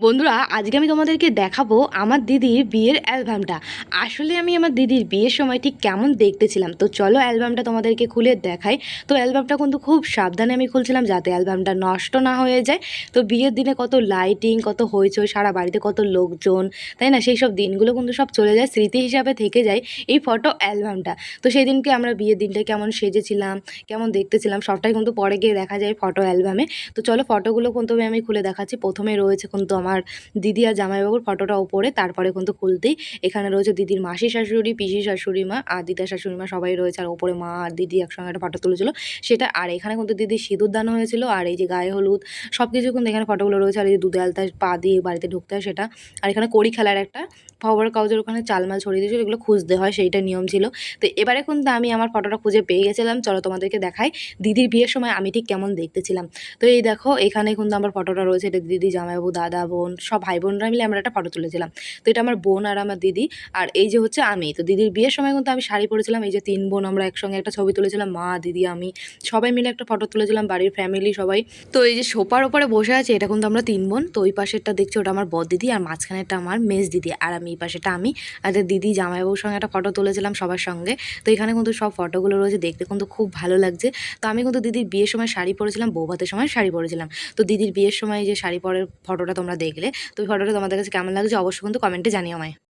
বন্ধুরা, আজকে আমি তোমাদেরকে দেখাবো আমার দিদির বিয়ের অ্যালবামটা। আসলে আমি আমার দিদির বিয়ের সময় ঠিক কেমন দেখতেছিলাম? তো চলো অ্যালবামটা তোমাদেরকে খুলে দেখাই। তো অ্যালবামটা কিন্তু খুব সাবধানে আমি খুলছিলাম যাতে অ্যালবামটা নষ্ট না হয়ে যায়। তো বিয়ের দিনে কত লাইটিং কত হইচই, সারা বাড়িতে কত লোকজন, তাই না? সেই সব দিনগুলো কিন্তু সব চলে যায়, স্মৃতি হিসাবে থেকে যায় এই ফটো অ্যালবামটা। তো সেই দিনকে আমরা বিয়ের দিনটা কেমন সেজেছিলাম, কেমন দেখতেছিলাম, সবটাই কিন্তু পরে গিয়ে দেখা যায় ফটো অ্যালবামে। তো চলো ফটোগুলো কিন্তু আমি খুলে দেখাচ্ছি। প্রথমে রয়েছে কিন্তু আমার দিদি আর জামাইবাবুর ফটোটা ওপরে তারপরে কিন্তু খুলতেই এখানে রয়েছে দিদির মাসি শাশুড়ি, পিসি শাশুড়ি মা, আর দিদা শাশুড়ি মা সবাই রয়েছে, আর ওপরে মা আর দিদি একসঙ্গে একটা ফটো তুলেছিল। সেটা, আর এখানে কিন্তু দিদির সিঁদুর দান হয়েছিল, আর এই যে গায়ে হলুদ সব কিছু কিন্তু এখানে ফটোগুলো রয়েছে, আর এই যে দুধে আলতা পা দিয়ে বাড়িতে ঢুকতে হয় সেটা। আর এখানে কড়ি খেলার একটা খবর কাগজের ওখানে চালমাল ছড়িয়ে দিয়েছিল, এগুলো খুঁজতে হয়, সেইটা নিয়ম ছিল। তো এবারে কিন্তু আমি আমার ফটোটা খুঁজে পেয়ে গেছিলাম, চলো তোমাদেরকে দেখাই দিদির বিয়ের সময় আমি ঠিক কেমন দেখতেছিলাম। তো এই দেখো, এখানে কিন্তু আমার ফটোটা রয়েছে, এটা দিদি, জামাইবাবু দাদা সব ভাই বোনরা মিলে আমরা একটা ফটো তুলেছিলাম। তো এটা আমার বোন আর আমার দিদি। আর এই যে হচ্ছে আমি, তো দিদির বিয়ের সময় কিন্তু আমি শাড়ি পরেছিলাম, এই যে তিন বোন আমরা একসঙ্গে একটা ছবি তুলেছিলাম, মা, দিদি, আমি। সবাই মিলে একটা ফটো তুলেছিলাম, বাড়ির ফ্যামিলি সবাই। তো এই যে সোপার ওপরে বসে আছে, এটা কিন্তু আমরা তিন বোন। তো ওই পাশেরটা দেখছি, ওটা আমার বদ দিদি, আর মাঝখানেরটা আমার মেজ দিদি, আর আমি এই পাশেটা আমি। আর দিদি জামাইবাবুর সঙ্গে একটা ফটো তুলেছিলাম সবার সঙ্গে। তো এখানে কিন্তু সব ফটোগুলো রয়েছে, দেখতে কিন্তু খুব ভালো লাগছে। তো আমি কিন্তু দিদির বিয়ের সময় শাড়ি পরেছিলাম, বৌভাতের সময় শাড়ি পরেছিলাম। তো দিদির বিয়ের সময় যে শাড়ি পরের ফটোটা তোমরা দেখলে। তো ফটোটা তোমাদের কাছে কেমন লাগছে অবশ্যই কিন্তু কমেন্টে জানিও আমায়।